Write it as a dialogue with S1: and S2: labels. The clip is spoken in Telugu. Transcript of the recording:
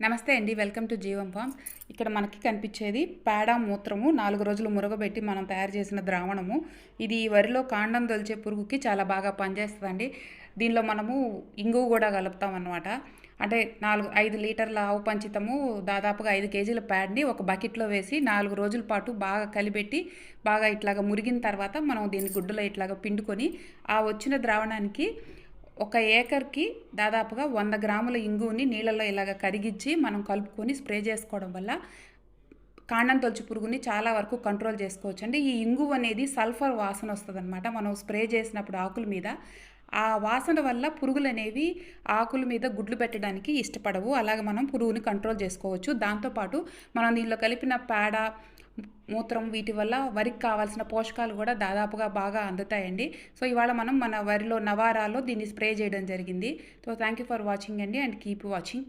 S1: నమస్తే అండి వెల్కమ్ టు జీవం ఫార్మ్స్ ఇక్కడ మనకి కనిపించేది పేడ మూత్రము. నాలుగు రోజులు మురగబెట్టి మనం తయారు చేసిన ద్రావణము. ఇది వరిలో కాండం దొలిచే పురుగుకి చాలా బాగా పనిచేస్తుందండి. దీనిలో మనము ఇంగువ కూడా కలుపుతాం అన్నమాట అంటే నాలుగు ఐదు లీటర్ల ఆవు పంచితము దాదాపుగా ఐదు కేజీల ప్యాడ్ని ఒక బకెట్లో వేసి నాలుగు రోజుల పాటు బాగా కలిపెట్టి బాగా ఇట్లాగా మురిగిన తర్వాత మనం దీన్ని గుడ్డలో ఇట్లాగా పిండుకొని ఆ వచ్చిన ద్రావణానికి ఒక ఏకర్కి దాదాపుగా వంద గ్రాముల ఇంగుని నీళ్ళల్లో ఇలాగ కరిగించి మనం కలుపుకొని స్ప్రే చేసుకోవడం వల్ల కాండం తొలచి పురుగుని చాలా వరకు కంట్రోల్ చేసుకోవచ్చు అండి ఈ ఇంగు అనేది సల్ఫర్ వాసన వస్తుంది మనం స్ప్రే చేసినప్పుడు ఆకుల మీద. ఆ వాసన వల్ల పురుగులు అనేవి ఆకుల మీద గుడ్లు పెట్టడానికి ఇష్టపడవు. అలాగే మనం పురుగుని కంట్రోల్ చేసుకోవచ్చు. దాంతోపాటు మనం దీనిలో కలిపిన పేడ మూత్రం వీటి వల్ల వరికి కావాల్సిన పోషకాలు కూడా దాదాపుగా బాగా అందుతాయండి. సో ఇవాళ మనం మన వరిలో నవారాలో దీన్ని స్ప్రే చేయడం జరిగింది. So thank you for watching అండి. And keep watching